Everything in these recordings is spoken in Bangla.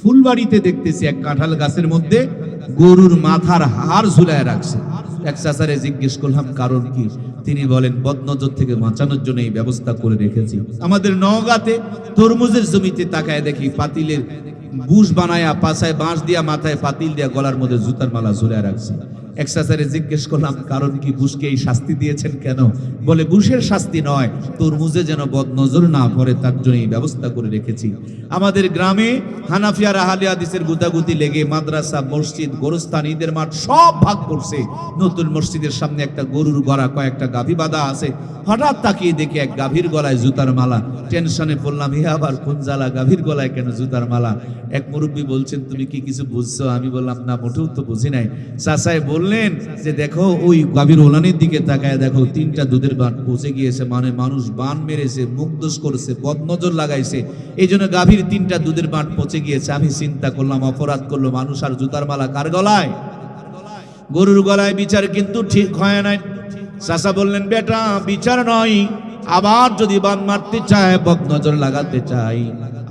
ফুলবাড়িতে দেখতেছি এক কাঁঠাল গাছের মধ্যে গরুর মাথার হার ঝুলায় রাখছে। এক চাচারে জিজ্ঞেস করলাম, কারণ কি? তিনি বলেন, বদনজর থেকে বাঁচানোর জন্য এই ব্যবস্থা করে রেখেছি। আমাদের নওগাঁতে তরমুজের জমিতে তাকায় দেখি পাতিলের বুশ বানায়া, পাছায় বাঁশ দিয়া, মাথায় পাতিল দিয়া, গলার মধ্যে জুতার মালা ঝুলায় রাখছে। এক্সাসারে জিজ্ঞেস করলাম, কারণ কি বুশকে এই শাস্তি দিয়েছেন কেন? বলে বুশের শাস্তি নয়, তরমুজে যেন বদনজর না পড়ে, তার জন্য ব্যবস্থা করে রেখেছি। আমাদের গ্রামে হানাফিয়া, রাহালি হাদিসের গুতাগুতি লেগে মাদ্রাসা, মসজিদ, গোরস্থান, ঈদের মাঠ সব ভাগ করছে। নতুন মসজিদের সামনে একটা গরুর গড়া, কয়েকটা গাভী বাঁধা আছে। হঠাৎ তাকিয়ে দেখে এক গাভীর গলায় জুতার মালা। টেনশনে পড়লাম হে আবার কোন জ্বালা, গাভীর গলায় কেন জুতার মালা? এক মুরব্বী বলছেন, তুমি কি কিছু বুঝছ? আমি বললাম, না, মোটেও তো বুঝি নাই। চাচাই বললেন যে দেখো, ওই গাভীর ওলানের দিকে তাকায় দেখো, তিনটা দুধের বান পচে গিয়েছে মানে মানুষ বান মেরেছে দোষ করেছে, বদনজর লাগাইছে। এই জন্য গাভীর তিনটা দুধের বান পচে গিয়েছে। আমি চিন্তা করলাম, অপরাধ করল মানুষ আর জুতার মালা কার গলায়? গরুর গলায় বিচার কিন্তু ঠিক হয় নাই। চাচা বললেন, বেটা, বিচার নয়। আবার যদি বান মারতে চায় বদ নজর লাগাতে চাই।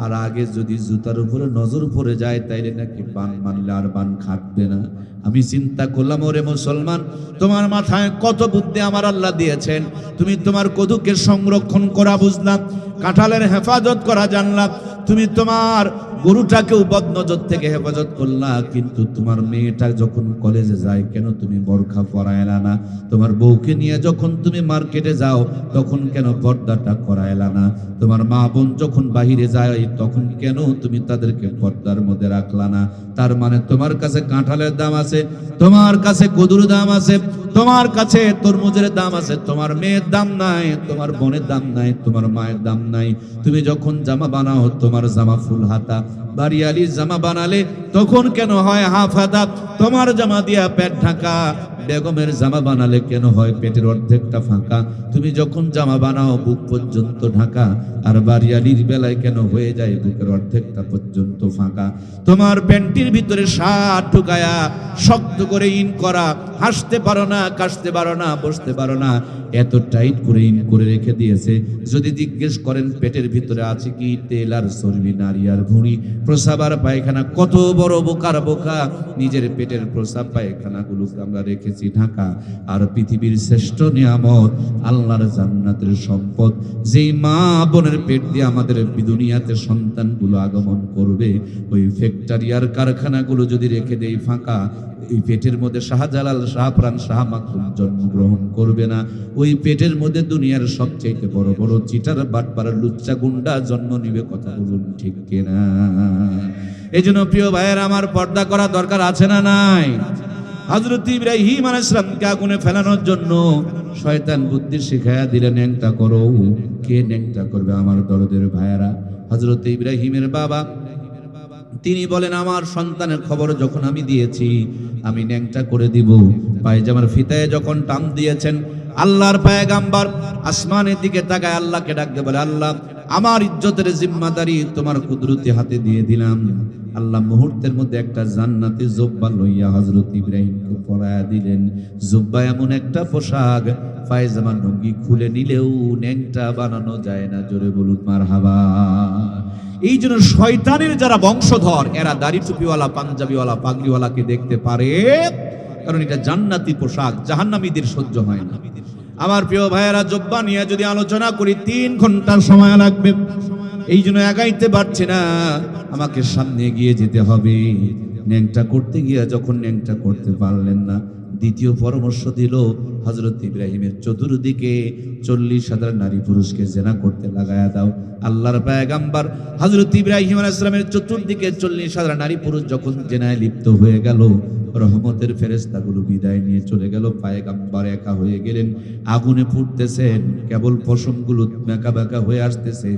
আর আগে যদি জুতার উপরে নজর পড়ে যায়, তাইলে নাকি বান মানলে আর বান খাটবে না। আমি চিন্তা করলাম, ওরে মুসলমান, তোমার মাথায় কত বুদ্ধি আমার আল্লাহ দিয়েছেন। তুমি তোমার কদুকে সংরক্ষণ করা বুঝলাম, কাঁঠালের হেফাজত করা জানলাম। তুমি তোমার গরুটাকেও বদনজর থেকে হেফাজত করলা, কিন্তু তোমার মেয়েটা যখন কলেজে যায়, কেন তুমি বরখা পরায়লা না? তোমার বউকে নিয়ে যখন তুমি মার্কেটে যাও, তখন কেন পর্দাটা করায়লা না? তোমার মা বোন যখন বাহিরে যায়, তখন কেন তুমি তাদেরকে পর্দার মধ্যে রাখলা না? তার মানে তোমার কাছে কাঁঠালের দাম আছে, তোমার কাছে কদুর দাম আছে, তোমার কাছে তরমুজের দাম আছে, তোমার মেয়ের দাম নাই, তোমার বোনের দাম নাই, তোমার মায়ের দাম নাই। তুমি যখন জামা বানাও, তোমার জামা ফুল হাতা বাড়িয়ালি জামা বানালে তখন কেন হয় হাফ তোমার জামা দিয়া পেট ঢাকা, বেগমের জামা বানালে কেন হয় পেটের অর্ধেকটা ফাঁকা? তুমি যখন জামা বানাও, বুক পর্যন্ত ঢাকা, আর বাড়িয়ালির বেলায় কেন হয়ে যায় বুকের অর্ধেকটা পর্যন্ত ফাঁকা? তোমার প্যান্টির ভিতরে সার ঢুকায়া, শক্ত করে ইন করা, হাসতে পারো না, কাশতে পারো না, বসতে পারো না এত টাইট করে ইন করে রেখে দিয়েছে। যদি জিজ্ঞেস করেন, পেটের ভিতরে আছে কি তেল আর চর্বি, নারী আর ভুঁড়ি প্রসাব আর পায়খানা কত বড় বোকার বোকা। নিজের পেটের প্রসাব পায়খানাগুলোকে আমরা রেখেছি ঢাকা। আর পৃথিবীর শ্রেষ্ঠ নিয়ামত, আল্লাহর জান্নাতের সম্পদ। যেই মা বোনের পেট দিয়ে আমাদের দুনিয়াতে সন্তানগুলো আগমন করবে, ওই ফ্যাক্টরি আর কারখানাগুলো যদি রেখে দেয় ফাঁকা, এই পেটের মধ্যে শাহজালাল, শাহপ্রাণ, শাহ মাকরুম জন্মগ্রহণ করবে না। ওই পেটের মধ্যে দুনিয়ার সবচেয়ে বড় বড় চিটার বাটপাড়ার লুচ্চা গুন্ডা জন্ম নিবে কথা বলুন ঠিক কিনা? এই জন্য প্রিয় ভাইয়ের, আমার পর্দা করা দরকার আছে না নাই? হজরত ইব্রাহিম আলাইসলামকে আগুনে ফেলানোর জন্য শয়তান বুদ্ধি শিখায়া দিলেন ন্যাংটা করো। কে ন্যাংটা করবে আমার দরদের ভাইয়েরা? হজরত ইব্রাহিমের বাবা তিনি বলেন, আমার সন্তানের খবর যখন আমি দিয়েছি, আমি ন্যাংটা করে দিব। পায়জামার ফিতায় যখন টান দিয়েছেন, আল্লাহর পায়গাম্বার আসমানের দিকে তাকায়, আল্লাহকে ডাকতে বলে, আল্লাহ আমার ইজ্জতের জিম্মাদারি তোমার কুদরতি হাতে দিয়ে দিলাম। আল্লাহ মুহূর্তের মধ্যে একটা জান্নাতি জোব্বা লইয়া হজরত ইব্রাহিমকে পরায়া দিলেন। জব্বা এমন একটা পোশাক, পায়জামা নঙ্গি খুলে নিলেও ন্যাংটা বানানো যায় না, জোরে বলুন মার হাবা এই জন্য শয়তানের যারা বংশধর, এরা দাড়ি টুপিওয়ালা, পাঞ্জাবিওয়ালা, পাগড়িওয়ালাকে দেখতে পারে। কারণ এটা জান্নাতি পোশাক, জাহান্নামীদের সহ্য হয় না। আমার প্রিয় ভাইয়েরা, জব্বা নিয়ে যদি আলোচনা করি, তিন ঘণ্টার সময় লাগবে। এই জন্য একাইতে পারছি না। আমাকে সামনে গিয়ে যেতে হবে। ন্যাংটা করতে গিয়ে যখন ন্যাংটা করতে পারলেন না, দ্বিতীয় পরামর্শ দিল হজরত ইব্রাহিমের চতুর্দিকে চল্লিশ হাজার নারী পুরুষকে জেনা করতে লাগায়া দাও। আল্লাহর পায়গাম্বার হজরত ইব্রাহিম আলাইসলামের চতুর্দিকে চল্লিশ হাজার নারী পুরুষ যখন জেনায় লিপ্ত হয়ে গেল রহমতের ফেরেস্তাগুলো বিদায় নিয়ে চলে গেল। পায়গাম্বার একা হয়ে গেলেন। আগুনে ফুটতেছেন কেবল পশমগুলো মেকা বেঁকা হয়ে আসতেছে।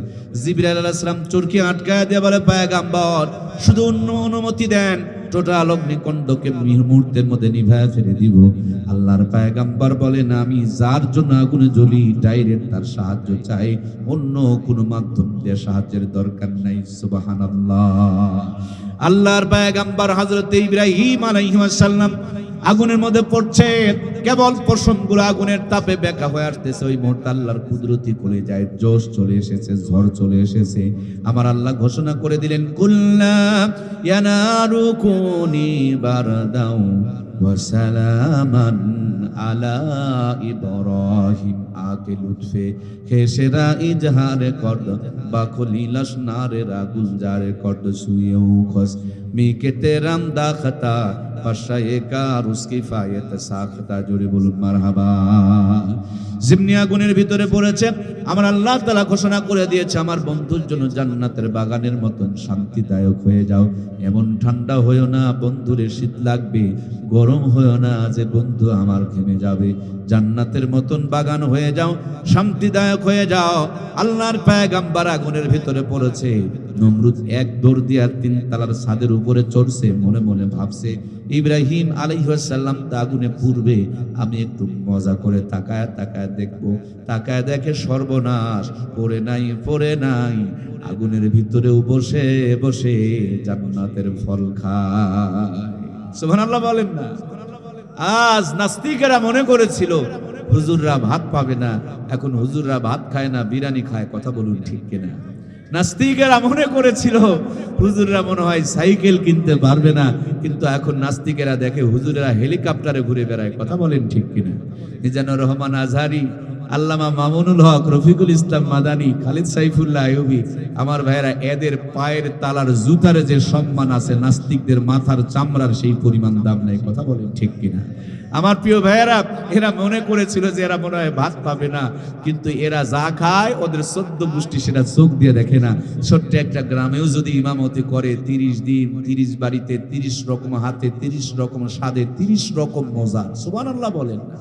জিবরাইল আলাইসলাম চরকি আটকায় দিয়ে বলে, পায়গাম্বর, শুধু অন্য অনুমতি দেন। টোটাল অগ্নিকণ্ডকে মুহূর্তের মধ্যে নিভায় ফেলে দিব। আল্লাহর পায়গাম্বার বলেন, আমি যার জন্য আগুনে জ্বলি, ডাইরেক্ট তার সাহায্য চাই। অন্য কোনো মাধ্যম দিয়ে সাহায্যের দরকার নাই, সুবহানাল্লাহ। আল্লাহর পায়গাম্বার হযরত ইব্রাহিম আলাইহিস সালাম আগুনের মধ্যে পড়ছে। কেবল পশমগুলো আগুনের তাপে বেকা হয়ে আসতেছে। ওই মুহূর্তে আল্লাহর কুদরতি করে যায়, জোশ চলে এসেছে, ঝড় চলে এসেছে। আমার আল্লাহ ঘোষণা করে দিলেন, কুল্লা ইয়ানারু কুনি বারদাও মারহাবা। জিমনি আগুনের ভিতরে পড়েছে, আমার আল্লাহ তাআলা ঘোষণা করে দিয়েছে, আমার বন্ধুর জন্য জান্নাতের বাগানের মতন শান্তিদায়ক হয়ে যাও, এমন ঠান্ডা হয়েও না, বন্ধুরে শীত লাগবে হয়েও না যে বন্ধু আমার ঘেমে যাবে। জান্নাতের মতন বাগান হয়ে যাও, শান্তিদায়ক হয়ে যাও। আল্লাহর পায়গাম্বার আগুনের ভিতরে পড়েছে। নমরুদ এক দৌড় দিয়া তিন তালার ছাদের উপরে চড়ছে, মনে মনে ভাবছে, ইব্রাহিম আলাইহাল্লাম তা আগুনে পূর্বে আমি একটু মজা করে তাকায় তাকায় দেখব। তাকায় দেখে সর্বনাশ, পড়ে নাই পড়ে নাই। আগুনের ভিতরেও বসে বসে জান্নাতের ফল খায়। সুবহানাল্লাহ বলেন না। আজ নাস্তিকেরা মনে করেছিল, হুজুররা ভাত পাবে না, এখন হুজুররা ভাত খায় না, বিরিয়ানি খায়, কথা বলুন ঠিক কিনা? নাস্তিকেরা মনে করেছিল, হুজুররা মনে হয় সাইকেল কিনতে পারবে না, কিন্তু এখন নাস্তিকেরা দেখে হুজুরেরা হেলিকপ্টারে ঘুরে বেড়ায়, কথা বলেন ঠিক কিনা? মিজানুর রহমান আজহারি আল্লামা মামুনুল হক রফিকুল ইসলাম মাদানি, খালিদ সাইফুল্লাহ আয়ুবি আমার ভাইয়েরা, এদের পায়ের তালার জুতার যে সম্মান আছে, নাস্তিকদের মাথার চামড়ার সেই পরিমাণ দাম নাই, কথা বলেন ঠিক কিনা? আমার প্রিয় ভাইয়েরা, এরা মনে করেছিল যে এরা মনে হয় ভাত পাবে না, কিন্তু এরা যা খায়, ওদের সদ্য গোষ্ঠী সেটা চোখ দিয়ে দেখে না। ছোট্ট একটা গ্রামেও যদি ইমামতি করে, তিরিশ দিন, তিরিশ বাড়িতে, তিরিশ রকম হাতে, তিরিশ রকম স্বাদে, তিরিশ রকম মজা সুবান আল্লাহ বলেন না।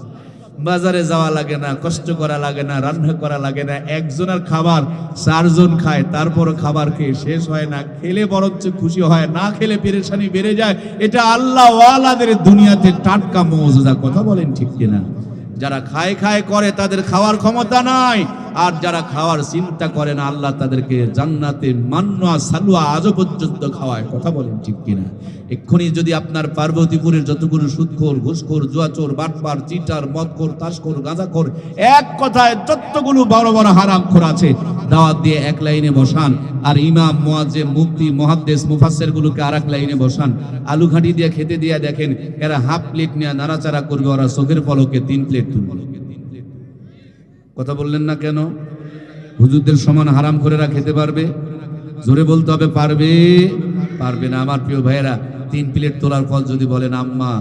বাজারে যাওয়া লাগে না, কষ্ট করা লাগে না, রান্না করা লাগে না। একজনের খাবার চারজন খায়, তারপরও খাবার খেয়ে শেষ হয় না। খেলে বরঞ্চ খুশি হয়, না খেলে পেরেশানি বেড়ে যায়। এটা আল্লাহ ওয়ালাদের দুনিয়াতে টাটকা মৌজুদা। কথা বলেন ঠিক কিনা? যারা খায় খায় করে, তাদের খাওয়ার ক্ষমতা নাই। আর যারা খাওয়ার চিন্তা করে না, আল্লাহ তাদেরকে জান্নাতে মান্না সালুয়া আজও পর্যন্ত খাওয়ায়। কথা বলেন ঠিক কিনা? এক্ষুনি যদি আপনার পার্বতীপুরের যতগুলো সুদখোর, ঘুষখোর, জুয়াচোর, বাটপার, চিটার, মদখোর, তাসখোর, গাঁজাখোর, এক কথায় যতগুলো বড় বড় হারামখোর আছে, দাওয়াত দিয়ে এক লাইনে বসান। আর ইমাম মুয়াজ্জে মুফতি মহাদ্দেশ মুফাসসির গুলোকে আর এক লাইনে বসান। আলু ঘাঁটি দিয়ে, খেতে দিয়ে দেখেন, এরা হাফ প্লেট নিয়ে নাড়াচাড়া করবে, ওরা চোখের পলকে তিন প্লেট তুলবে। কথা বললেন না কেন? হুজুরদের সমান হারাম করেরা খেতে পারবে? জোরে বলতে হবে, পারবে? পারবে না। আমার প্রিয় ভাইয়েরা, তিন প্লেট তোলার ফল যদি বলেন, আম্মা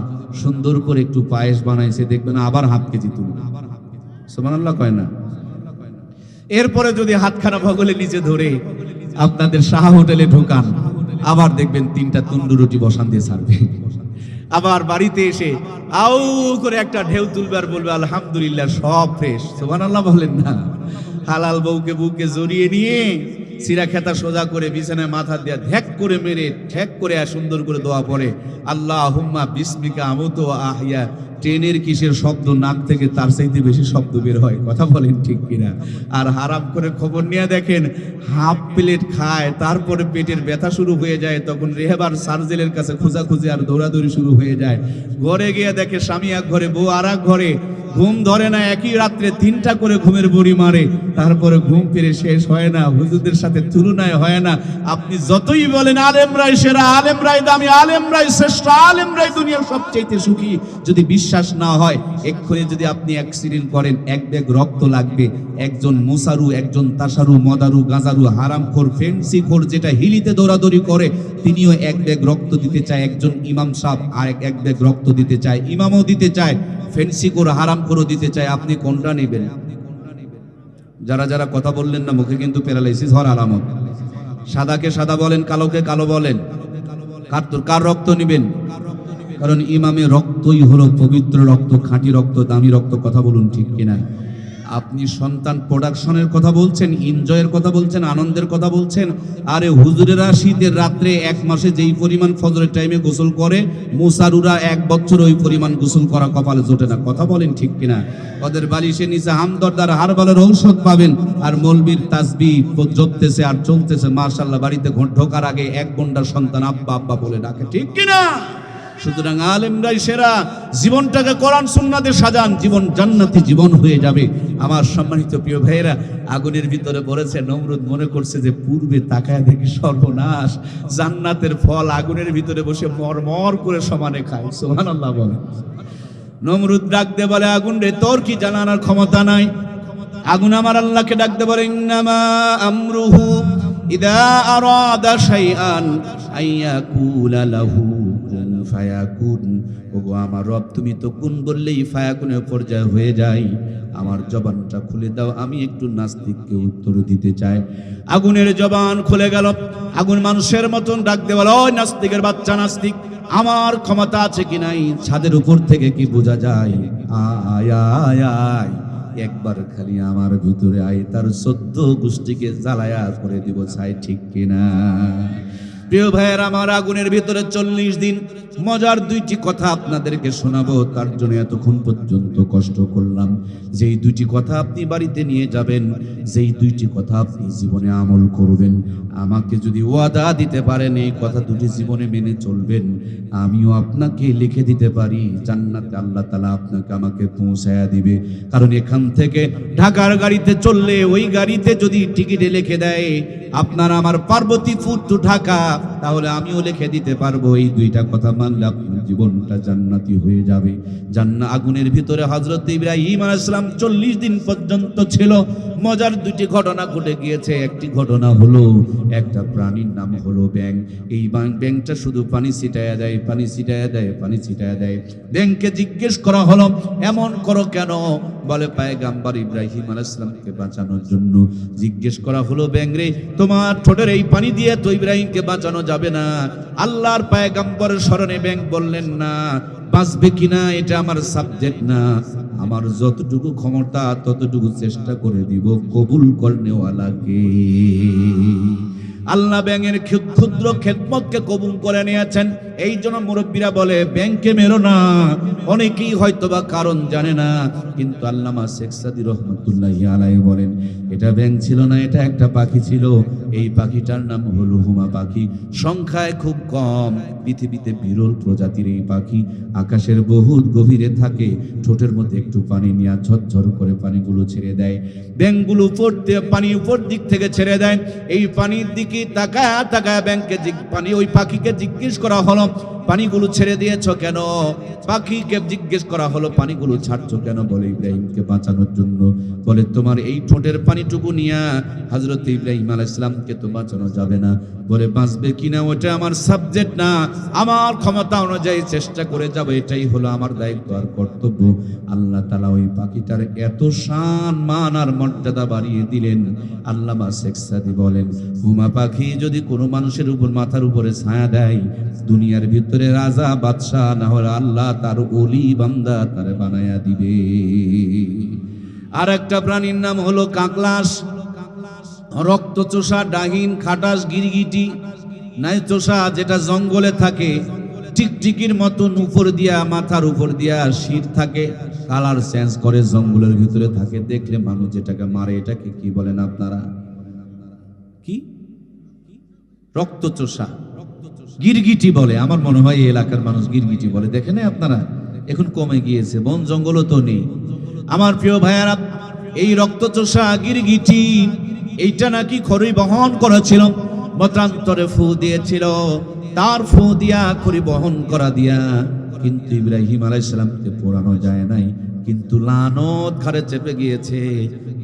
সুন্দর করে একটু পায়েস বানাইছে, দেখবেন আবার হাফ কেজি তুলবে। সমান আল্লাহ কয় না? এরপরে যদি হাতখানা ভগলে নিচে ধরে আপনাদের শাহ হোটেলে ঢোকান, আবার দেখবেন তিনটা তুন্ডু রুটি বসান দিয়ে ছাড়বে আবার বাড়িতে এসে আউ করে একটা ঢেউ তুলবার বলবে, আলহামদুলিল্লাহ, সব ফ্রেশ সোমান আল্লাহ বলেন না। হালাল বউকে বউকে জড়িয়ে নিয়ে সিরা খেতা সোজা করে বিছানায় মাথা দিয়ে ধ্যাক করে মেরে ঠ্যাক করে সুন্দর করে দোয়া পড়ে। আল্লাহ হুম্মা বিস্মিকা আমতো আহিয়া ট্রেনের কিসের শব্দ? নাক থেকে তার চাইতে বেশি শব্দ বের হয়। কথা বলেন ঠিক কিনা? আর হারাপ করে খবর নিয়ে দেখেন, হাফ প্লেট খায়, তারপরে পেটের ব্যথা শুরু হয়ে যায়, তখন রেহেবার সার্জেলের কাছে খোঁজাখুঁজি আর দৌড়াদৌড়ি শুরু হয়ে যায়। ঘরে গিয়ে দেখে স্বামী এক ঘরে, বউ আর এক ঘরে। ঘুম ধরে না, একই রাত্রে তিনটা করে ঘুমের বড়ি মারে, তারপরে ঘুম ফিরে শেষ হয় না, হুজুরদের সাথে তুলনায় হয় না। আপনি যতই বলেন, আলেমরাই সেরা, আলেমরাই দামি, আলেমরাই শ্রেষ্ঠ, আলেমরাই দুনিয়ার সবচেয়ে সুখী। যদি বিশ্বাস না হয়, এক্ষুনি যদি আপনি অ্যাক্সিডেন্ট করেন, এক ব্যাগ রক্ত লাগবে। একজন মুসারু, একজন তাসারু, মদারু, গাজারু, হারামখোর, ফেন্সিখোর, যেটা হিলিতে দৌড়াদৌড়ি করে, তিনিও এক ব্যাগ রক্ত দিতে চায়। একজন ইমাম সাহেব আর এক ব্যাগ রক্ত দিতে চায়, ইমামও দিতে চায়। ফেন্সিখোর হারামখোরও দিতে চায়, আপনি কোনটা নেবেন? যারা যারা কথা বললেন না, মুখে কিন্তু প্যারালাইসিস হওয়ার আলামত। সাদাকে সাদা বলেন, কালোকে কালো বলেন। কার কার রক্ত নেবেন? কারণ ইমামে রক্তই হলো পবিত্র রক্ত, খাঁটি রক্ত, দামি রক্ত, কথা বলুন ঠিক কিনা? আপনি সন্তান প্রোডাকশনের কথা বলছেন এনজয়ের কথা বলছেন, আনন্দের কথা বলছেন, আরে হুজুরেরা শীতের রাত্রে এক মাসে যেই পরিমাণ ফজরের টাইমে গোসল করে, মুসারুরা এক বছর ওই পরিমাণ গোসল করা কপালে জোটে না। কথা বলেন ঠিক কিনা? ওদের বালিশের নিচে হামদর্দার হারবালের ঔষধ পাবেন, আর মলবির তাসবি জপতেছে আর চলতেছে। মার্শাল্লাহ বাড়িতে ঢোকার আগে এক ঘণ্টার সন্তান আব্বা আব্বা বলে ডাকে। ঠিক কিনা? সুতরাং আলেমরাই সেরা, জীবনটাকে কোরআন সুন্নাতে সাজান, জীবন জান্নাতি জীবন হয়ে যাবে। আমার সম্মানিত প্রিয় ভাইয়েরা, আগুনের ভিতরে পড়েছে, নমরুদ মনে করছে যে পূর্বে তাকায় দেখি সর্বনাশ, জান্নাতের ফল আগুনের ভিতরে বসে মরমর করে সমানে খায়, সুবহানাল্লাহ বলে। নমরুদ ডাকতে বলে, আগুন রে, তোর কি জানানোর ক্ষমতা নাই? আগুন আমার আল্লাহকে ডাকতে বলে, ইন্নামা আমরুহু ইদা আরাদা শাইআন আইয়াকুলা লাহু। ফায়াকুন। ওগো, আমার রব, তুমি তো কুন বললেই ফায়াকুনের পর্যায় হয়ে যায়। আমার জবানটা খুলে দাও, আমি একটু নাস্তিককে উত্তর দিতে চাই। আগুনের জবান খুলে গেল। আগুন মানুষের মতন ডাকতে বলে, ওই নাস্তিকের বাচ্চা নাস্তিক, আমার ক্ষমতা আছে কি নাই? ছাদের উপর থেকে কি বোঝা যায়? আয়। একবার খালি আমার ভিতরে আয়, তার সদ্য গোষ্ঠীকে জ্বালায়া করে দিব, চাই ঠিক কিনা? প্রিয় ভাইয়ের, আমার আগুনের ভিতরে চল্লিশ দিন মজার দুইটি কথা আপনাদেরকে শোনাবো, তার জন্য এতক্ষণ পর্যন্ত কষ্ট করলাম। যেই দুইটি কথা আপনি বাড়িতে নিয়ে যাবেন, যেই দুইটি কথা আপনি জীবনে আমল করবেন, আমাকে যদি ওয়াদা দিতে পারেন, এই কথা দুটি জীবনে মেনে চলবেন, আমিও আপনাকে লিখে দিতে পারি, জান্নাতে আল্লাহ তালা আপনাকে আমাকে পৌঁছায়া দিবে। কারণ এখান থেকে ঢাকার গাড়িতে চললে ওই গাড়িতে যদি টিকিটে লিখে দেয়, আপনার আমার পার্বতীপুর টু ঢাকা, তাহলে আমিও লিখে দিতে পারব। এই দুইটা কথা মানলে আপনার জীবনটা জান্নাতি হয়ে যাবে। জান্না আগুনের ভিতরে হজরত ইব্রাহিম আলাইসালাম চল্লিশ দিন পর্যন্ত ছিল। মজার দুটি ঘটনা ঘটে গিয়েছে। একটি ঘটনা হলো, একটা প্রাণীর নাম হলো ব্যাং এই বাং- ব্যাংটা শুধু পানি ছিটায়া দেয়, পানি ছিটায়া দেয়, পানি ছিটায়া দেয়। ব্যাংকে জিজ্ঞেস করা হলো, এমন করো কেন? বলে পায়গাম্বার ইব্রাহিম আলাইসালামকে বাঁচানোর জন্য জিজ্ঞেস করা হলো ব্যাং রে, তোমার ঠোঁটের এই পানি দিয়ে তো ইব্রাহিমকে বাঁচানো যাবে না। আল্লাহর পায়ে পায়গাম্বরের স্মরণে ব্যাং বললেন, না, বাঁচবে কিনা এটা আমার সাবজেক্ট না। আমার যতটুকু ক্ষমতা, ততটুকু চেষ্টা করে দিব, কবুল করেওয়ালাকে আল্লাহ ব্যাঙের ক্ষু- ক্ষুদ্র খেদমতকে কবুল করে নিয়েছেন। এই জন্য মুরব্বীরা বলে, ব্যাংকে মেরো না। অনেকেই হয়তোবা কারণ জানে না, কিন্তু আল্লামা শেখ সাদি রহমতুল্লাহ আলাই বলেন, এটা ব্যাংক ছিল না, এটা একটা পাখি ছিল। এই পাখিটার নাম হলো হুমা পাখি। সংখ্যায় খুব কম। পৃথিবীতে বিরল প্রজাতির এই পাখি। আকাশের বহুত গভীরে থাকে। ঠোঁটের মধ্যে একটু পানি নিয়ে ঝরঝর করে পানিগুলো ছেড়ে দেয়। ব্যাংকগুলো উপর পানি উপর দিক থেকে ছেড়ে দেয়। এই পানির দিকে তাকায় তাকায় ব্যাংকে পানি, ওই পাখিকে জিজ্ঞেস করা হলো Murat পানিগুলো ছেড়ে দিয়েছ কেন? পাখিকে জিজ্ঞেস করা হলো, পানিগুলো ছাড়ছো কেন? বলে ইব্রাহিমকে বাঁচানোর জন্য। বলে, তোমার এই ঠোঁটের পানিটুকু নিয়ে হজরত ইব্রাহিম আলাইহিস সালামকে তো বাঁচানো যাবে না। বলে, বাঁচবে কিনা ওটা আমার সাবজেক্ট না। আমার ক্ষমতা অনুযায়ী চেষ্টা করে যাব। এটাই হলো আমার দায়িত্ব আর কর্তব্য। আল্লাহ তালা ওই পাখিটার এত শান, মান আর মর্যাদা বাড়িয়ে দিলেন। আল্লামা শেখ সাদি বলেন, হুমা পাখি যদি কোনো মানুষের উপর, মাথার উপরে ছায়া দেয়, দুনিয়ার ভিতরে রাজা বাদশাহ, না হলে আল্লাহ তার অলি বান্দা তারে বানায়া দিবে। আর একটা প্রাণীর নাম হলো কাকলাস। রক্তচোষা, ডাহিন, খাটাস, গিরগিটি নাই চোষা যেটা জঙ্গলে থাকে টিকটিকির মতন উপর দিয়া, মাথার উপর দিয়া শির থাকে, কালার চেঞ্জ করে জঙ্গলের ভিতরে থাকে। দেখলে মানুষ যেটাকে মারে, এটাকে কি বলেন আপনারা? কি? রক্তচোষা। গিরগিটি বলে, আমার মনে হয় এই এলাকার মানুষ গিরগিটি বলে। দেখেন আপনারা? এখন কমে গিয়েছে, বন জঙ্গলও তো নেই। আমার প্রিয় ভাইয়ারা, এই রক্তচোষা গিরগিটি, এইটা নাকি খড়ি বহন করেছিল? মতান্তরে ফু দিয়েছিল, তার ফু দিয়া খড়ি বহন করা দিয়া। কিন্তু ইব্রাহিম আলাইসালামকে পোড়ানো যায় নাই, কিন্তু লানত ঘাড়ে চেপে গিয়েছে।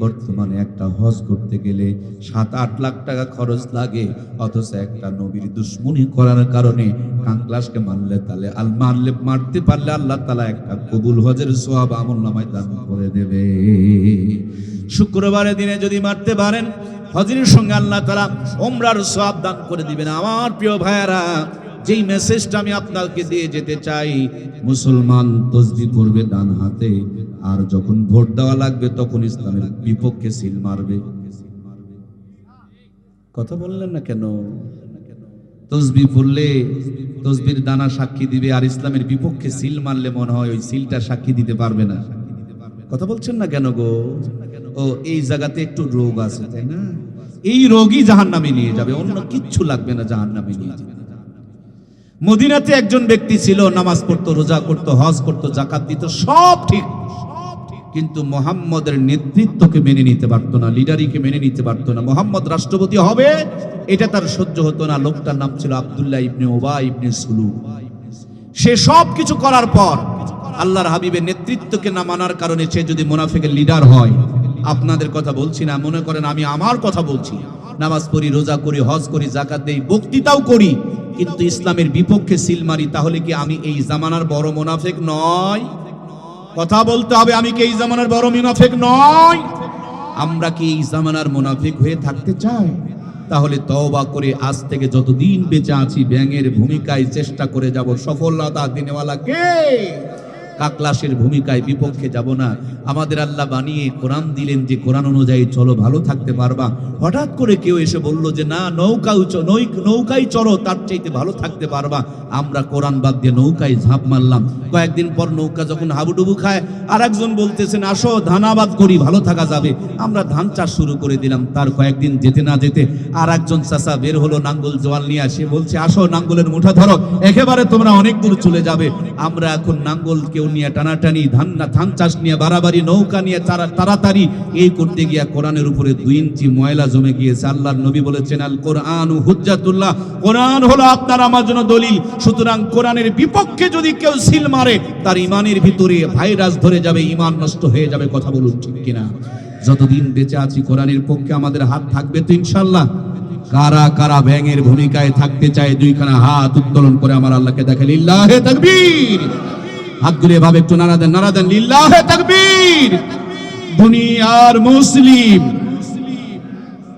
বর্তমানে একটা হজ করতে গেলে সাত আট লাখ টাকা খরচ লাগে, অথচ একটা নবীর দুশ্মনী করার কারণে কাঙ্কলাসকে মারলে তাহলে আল মারলে, মারতে পারলে আল্লাহ তালা একটা কবুল হজের সোয়াব আমল নামায় দান করে দেবে। শুক্রবারের দিনে যদি মারতে পারেন হজরের সঙ্গে আল্লাহ তালা ওমরার সোয়াব দান করে দিবেন। আমার প্রিয় ভাইয়ারা যেই মেসেজটা আমি আপনাকে দিয়ে যেতে চাই মুসলমান তসবি করবে ডান হাতে আর যখন ভোট দেওয়া লাগবে তখন ইসলামের বিপক্ষে সিল মারবে। কথা বললেন না কেন? তসবি পড়লে তসবির দানা সাক্ষী দিবে আর ইসলামের বিপক্ষে সিল মারলে মনে হয় ওই সিলটা সাক্ষী দিতে পারবে না। কথা বলছেন না কেন গো? ও এই জায়গাতে একটু রোগ আছে তাই না? এই রোগই জাহান নামে নিয়ে যাবে অন্য কিচ্ছু লাগবে না জাহান নামে নিয়ে যাবে। মদিনাতে একজন ব্যক্তি ছিল, নামাজ পড়তো, রোজা করতো, হজ করতো জাকাত দিত, সব ঠিক। কিন্তু মোহাম্মদের নেতৃত্বকে মেনে নিতে পারতো না, লিডারিকে মেনে নিতে পারতো না। মোহাম্মদ রাষ্ট্রপতি হবে, এটা তার সহ্য হতো না। লোকটার নাম ছিল আবদুল্লাহ ইবনে ওবা ইবনে সুলু। সে সব কিছু করার পর আল্লাহর হাবিবের নেতৃত্বকে না মানার কারণে সে যদি মুনাফিকের লিডার হয়, আপনাদের কথা বলছি না, মনে করেন আমি আমার কথা বলছি। নামাজ পড়ি, রোজা করি, হজ করি জাকাত দেই, বক্তৃতাও করি। কিন্তু ইসলামের বিপক্ষে সিল মারি, তাহলে কি আমি এই জামানার বড় মুনাফিক নয় কথা বলতে হবে, আমি কি এই জামানার বড় মুনাফিক নয় আমরা কি এই জামানার মুনাফিক হয়ে থাকতে চাই? তাহলে তওবা করে আজ থেকে যতদিন বেঁচে আছি, ব্যাঙের ভূমিকায় চেষ্টা করে যাব, সফলতা দিনেওয়ালা কে? কাকলাসের ভূমিকায় বিপক্ষে যাব না। আমাদের আল্লাহ বানিয়ে কোরআন দিলেন যে, কোরআন অনুযায়ী চলো, ভালো থাকতে পারবা। হঠাৎ করে কেউ এসে বলল যে, না নৌকাও চ- নৌ- নৌকায় চলো তার চাইতে ভালো থাকতে পারবা। আমরা কোরআন বাদ দিয়ে নৌকায় ঝাঁপ মারলাম। কয়েকদিন পর নৌকা যখন হাবুডুবু খায় আর একজন বলতেছেন, আসো ধানাবাদ করি, ভালো থাকা যাবে। আমরা ধান চাষ শুরু করে দিলাম। তার কয়েকদিন যেতে না যেতে আর একজন চাষা বের হলো, নাঙ্গল জোয়াল নিয়ে আসে, বলছে, আসো, নাঙ্গলের মুঠা ধরো, একেবারে তোমরা অনেক দূর চলে যাবে। আমরা এখন নাঙ্গল কেউ নিয়ে টানাটানি ধান ধান চাষ নিয়ে বাড়াবাড়ি, নৌকা নিয়ে তারা তাড়াতাড়ি এই করতে গিয়া কোরআনের উপরে দুই ইঞ্চি ময়লা জমে গিয়েছে। আল্লাহর নবী বলেছেন, আল কোরআন হুজ্জাতুল্লাহ। কোরআন হলো আপনার আমার জন্য দলিল। সুতরাং কোরআনের বিপক্ষে যদি কেউ সিল মারে, তার ইমানের ভিতরে ভাইরাস ধরে যাবে, ইমান নষ্ট হয়ে যাবে, কথা বলুন ঠিক কিনা? যতদিন বেঁচে আছি, কোরআনের পক্ষে আমাদের হাত থাকবে তো ইনশাল্লাহ কারা কারা ব্যাঙের ভূমিকায় থাকতে চায়, দুইখানা হাত উত্তোলন করে আমার আল্লাহকে দেখে, লিল্লাহে তাকবীর। হাতগুলো এভাবে একটু নাড়া দেন নাড়া দেন। লিল্লাহে তাকবীর। দুনিয়ার মুসলিম।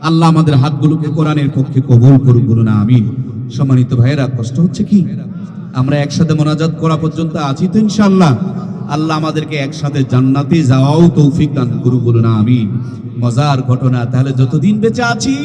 আল্লাহ আমাদের হাতগুলোকে কোরআনের পক্ষে কবুল করুক বলুন, আমিন। সম্মানিত ভাইয়েরা, কষ্ট হচ্ছে কি? আমরা একসাথে মোনাজাত করা পর্যন্ত আছি তো ইনশাআল্লাহ। আল্লাহ আমাদেরকে একসাথে জান্নাতে যাওয়াও তৌফিক দান করুক বলুন, আমিন। মজার ঘটনা, তাহলে যতদিন বেঁচে আছি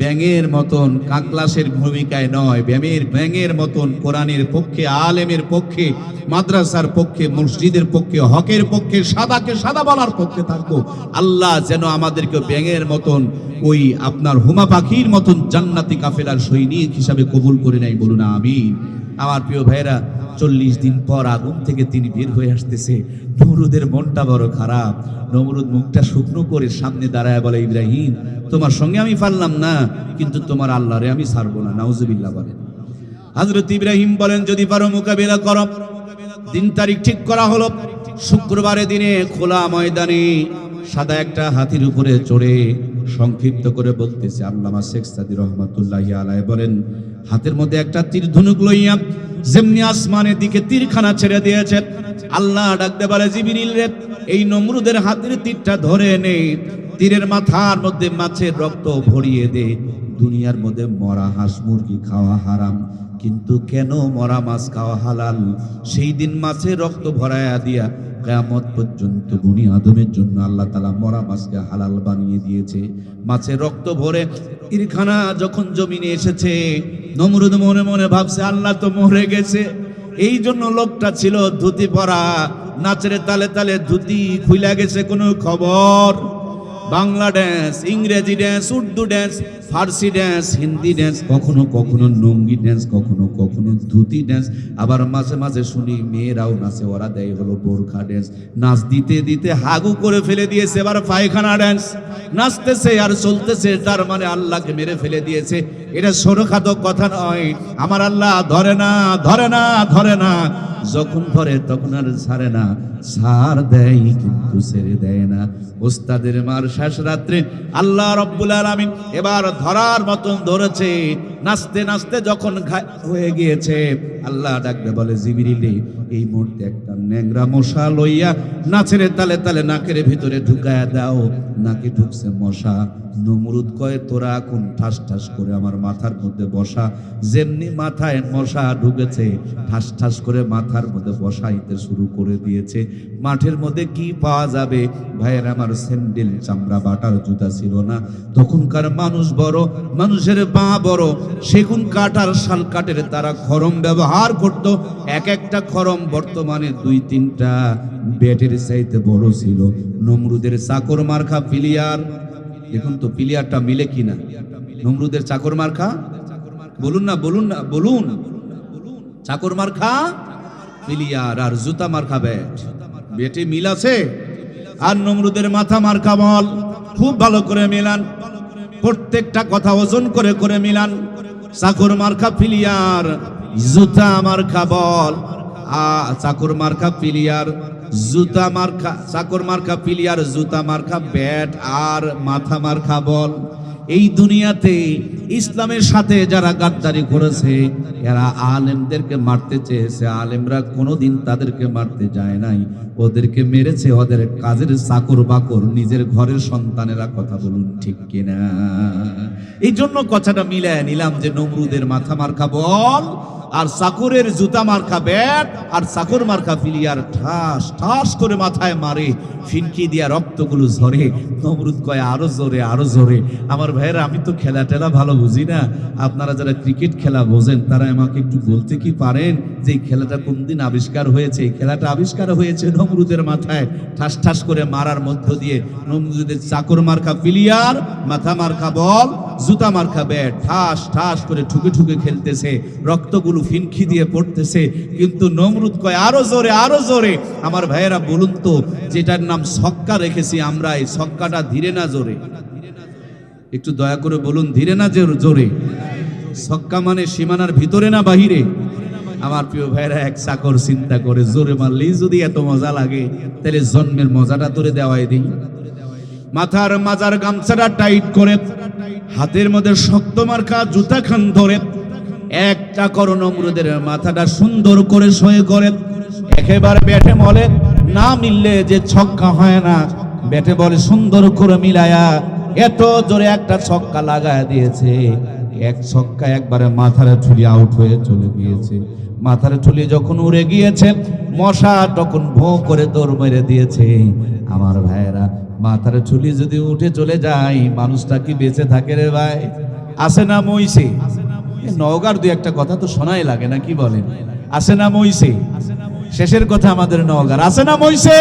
ব্যাঙের মতন কাকলাসের ভূমিকায় নয়। ব্যাঙের ব্যাঙের মতন কোরআনের পক্ষে, আলেমের পক্ষে, মাদ্রাসার পক্ষে, মসজিদের পক্ষে, হকের পক্ষে, সাদাকে সাদা বলার পক্ষে থাকব। আল্লাহ যেন আমাদেরকে ব্যাঙের মতন ওই আপনার হুমা পাখির মতন জান্নাতি কাফেলার সৈনিক হিসাবে কবুল করে নেয়। বলুন আমি আমার প্রিয় ভাইরা চল্লিশ দিন পর আগুন থেকে তিনি বের হয়ে আসতেছে। নমরুদের মনটা বড় খারাপ। নমরুদ মুখটা শুকনো করে সামনে দাঁড়ায় বলে, ইব্রাহিম, তোমার সঙ্গে আমি পারলাম না, কিন্তু তোমার আল্লাহরে আমি ছাড়বো না। নাউজুবিল্লাহ বলেন হজরত ইব্রাহিম বলেন, যদি পারো মোকাবিলা করো। দিন তারিখ ঠিক করা হলো। শুক্রবারে দিনে খোলা ময়দানে সাদা একটা হাতির উপরে চড়ে সংক্ষিপ্ত করে বলতেছে আল্লামা শেখ সাদি রহমতুল্লাহ আলাই বলেন হাতের মধ্যে একটা তীর ধনুক লইয়া যেমনি আসমানের দিকে তীরখানা ছেড়ে দিয়েছে, আল্লাহ ডাকতে পারে জিবিরিল রে, এই নমরুদের হাতের তীরটা ধরে নেই তীরের মাথার মধ্যে মাছের রক্ত ভরিয়ে দে। দুনিয়ার মধ্যে মরা হাঁস মুরগি খাওয়া হারাম, কিন্তু কেন মরা মাছ খাওয়া হালাল? সেই দিন মাছের রক্ত ভরায়া দিয়া কেয়ামত পর্যন্ত বুনি আদমের জন্য আল্লাহ তালা মরা মাছকে হালাল বানিয়ে দিয়েছে। মাছের রক্ত ভরে ইরখানা যখন জমিনে এসেছে, নমরুদ মনে মনে ভাবছে, আল্লাহ তো মরে গেছে। এই জন্য লোকটা ছিল ধুতি পরা, নাচের তালে তালে ধুতি খুইলা গেছে, কোনো খবর? বাংলা ড্যান্স ইংরেজি dance Urdu dance Farsi dance Hindi dance কখনো কখনো নঙ্গি ড্যান্স কখনো কখনো ধুতি ড্যান্স আবার মাঝে মাঝে শুনি, মেয়েরাও নাচে, ওরা দেয় হলো বোরখা ড্যান্স নাচ দিতে দিতে হাগু করে ফেলে দিয়েছে, এবার পায়খানা ড্যান্স নাচতেছে আর চলতেছে, তার মানে আল্লাহকে মেরে ফেলে দিয়েছে। এটা সরখাত কথা নয়। আমার আল্লাহ ধরে না ধরে না ধরে না। যখন ধরে তখন আর ছাড়ে না। ছাড় দেয় কিন্তু ছেড়ে দেয় না। ওস্তাদের মার শেষ রাত্রে আল্লাহ রব্বুল আলামিন এবার ধরার মতন ধরেছে। নাচতে নাচতে যখন হয়ে গিয়েছে, আল্লাহ ডাকবে, বলে, জিবিরিলে, এই মুহূর্তে একটা ন্যাংরা মশা লইয়া নাচের তালে তালে নাকের ভিতরে ঢুকায়া দাও। নাকি ঢুকছে মশা। নমরুদ কয়ে, তোরা এখন ঠাস ঠাস করে আমার মাথার মধ্যে বসা। যেমনি মাথায় মশা ঢুকেছে, ঠাস ঠাস করে মাথার মধ্যে বসাইতে শুরু করে দিয়েছে। মাঠের মধ্যে কি পাওয়া যাবে? ভাইয়ের আমার স্যান্ডেল, চামড়া, বাটার, জুতা ছিল না। তখনকার মানুষ বড়, মানুষের পা বড়। সেগুন কাটার শাল কাঠের তারা খরম ব্যবহার করত। এক একটা খরম বর্তমানে দুই তিনটা। ব্যাটের চাইতে বড় ছিল। নমরুদের চাকর মার্খা পিলিয়ার দেখুন তো পিলিয়ারটা মিলে কিনা? নমরুদের চাকর মার্খা বলুন না বলুন না, বলুন। চাকর মার্খা পিলিয়ার আর জুতা মার্খা ব্যাট। বেটে মিল আছে? আর নমরুদের মাথা মার্কা বল। খুব ভালো করে মিলান। প্রত্যেকটা কথা ওজন করে করে মিলান। চাকর মার্কা পিলিয়ার, জুতা মার্কা বল। আ, চাকর মার্কা পিলিয়ার। জুতা মার্কা চাকর মার্কা পিলিয়ার জুতা মার্কা ব্যাট আর মাথা মার্কা বল। এই দুনিয়াতে ইসলামের সাথে যারা গাদ্দারি করেছে, এরা আলেমদেরকে মারতে চেয়েছে। আলেমরা কোনোদিন তাদেরকে মারতে যায় নাই। ওদেরকে মেরেছে ওদের কাজের চাকর বাকর, নিজের ঘরের সন্তানেরা, কথা বলুন ঠিক কিনা? এই জন্য কথাটা মিলায় নিলাম যে নমরুদের মাথা মার্কা বল, আর চাকরের জুতা মার্কা ব্যাট, আর চাকর মার্কা ফিলিয়ার ঠাস ঠাস করে মাথায় মারে, ফিনকি দিয়া রক্তগুলো ঝরে। নমরুদ কয়, আরও জোরে আরও জোরে। আমার ভাইয়েরা, আমি তো খেলা টেলা ভালো বুঝি না। আপনারা যারা ক্রিকেট খেলা বোঝেন, তারা আমাকে একটু বলতে কি পারেন যে এই খেলাটা কোন দিন আবিষ্কার হয়েছে? এই খেলাটা আবিষ্কার হয়েছে নমরুদের মাথায়, ঠাস ঠাস করে মারার মধ্য দিয়ে। নমরুদের চাকর মার্কা ফিলিয়ার মাথা মার্কা বল, জুতা মার্কা ব্যাট, ঠাস ঠাস করে ঠুকে ঠুকে খেলতেছে। রক্তগুলো ফিনকি দিয়ে পড়তেছে। কিন্তু নমরুদ কয়, আরও জোরে আরও জোরে। আমার ভাইয়েরা, বলুন তো, যেটার নাম ছক্কা রেখেছি আমরা, এই ছক্কাটা ধীরে না জোরে? একটু দয়া করে বলুন, ধীরে না যে জোরে। ছক্কা মানে সীমানার ভিতরে না বাহিরে? আমার প্রিয় ভাইরা এক চাকর চিন্তা করে, জোরে মারলেই যদি এত মজা লাগে, তাহলে জন্মের মজাটা তোরে দেওয়াই দিই। মাথার মাজার গামছাটা টাইট করে, হাতের মধ্যে শক্ত মার্কা জুতা খান ধরে, একটা করো নমরুদের মাথাটা সুন্দর করে সয়ে করে, একেবারে ব্যাটে মলে না মিললে যে ছক্কা হয় না, ব্যাটে বলে সুন্দর করে মিলায়া এত জোরে একটা ছক্কা লাগায় দিয়েছে। এক ছক্কা একবারে মাথারে ঠুলি আউট হয়ে চলে গিয়েছে। মাথারে ঠুলি যখন উড়ে গিয়েছে, মশা তখন ভো করে দৌড় মেরে দিয়েছে। আমার ভাইয়েরা, মাথার ঠুলি যদি উঠে চলে যায়, মানুষটা কি বেঁচে থাকে রে ভাই? আসে না মইছে এ নওগাঁর দুই একটা কথা তো শোনাই লাগে না, কি বলেন? আসে না মইছে শেষের কথা আমাদের নওগাঁর। আসে না মইছে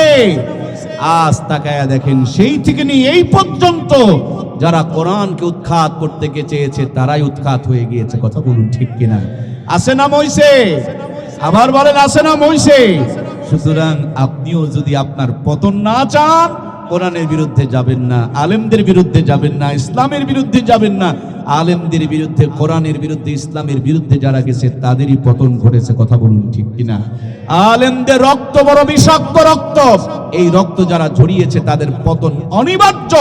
আজ তাকায়া দেখেন, সেই থেকে নিয়ে এই পর্যন্ত যারা কোরআনকে উৎখাত করতে গিয়ে চেয়েছে, তারাই উৎখাত হয়ে গিয়েছে। কথা বলুন ঠিক কিনা? আসে না মইছে আবার বলেন আসে না মইছে সুতরাং আপনিও যদি আপনার পতন না চান কোরআনের বিরুদ্ধে যাবেন না, আলেমদের বিরুদ্ধে যাবেন না, ইসলামের বিরুদ্ধে যাবেন না। আলেমদের বিরুদ্ধে, কোরআনের বিরুদ্ধে, ইসলামের বিরুদ্ধে যারা গেছে, তাদেরই পতন ঘটেছে, কথা বলুন ঠিক কিনা? আলেমদের রক্ত বড় বিষাক্ত রক্ত। এই রক্ত যারা ঝরিয়েছে, তাদের পতন অনিবার্য।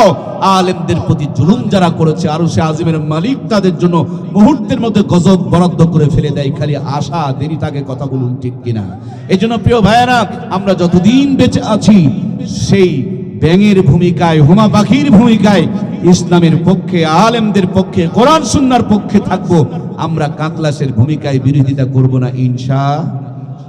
আলেমদের প্রতি জুলুম যারা করেছে, আরও সে আজিমের মালিক তাদের জন্য মুহূর্তের মধ্যে গজব বরাদ্দ করে ফেলে দেয়, খালি আশা, দেরি তাকে কথা বলুন ঠিক কিনা? এই জন্য প্রিয় ভাইয়েরা, আমরা যতদিন বেঁচে আছি, সেই ব্যাঙের ভূমিকায়, হুমা পাখির ভূমিকায় ইসলামের পক্ষে, আলেমদের পক্ষে, কোরআন সুন্নার পক্ষে থাকব। আমরা কাতলাসের ভূমিকায় বিরোধিতা করব না, ইনশা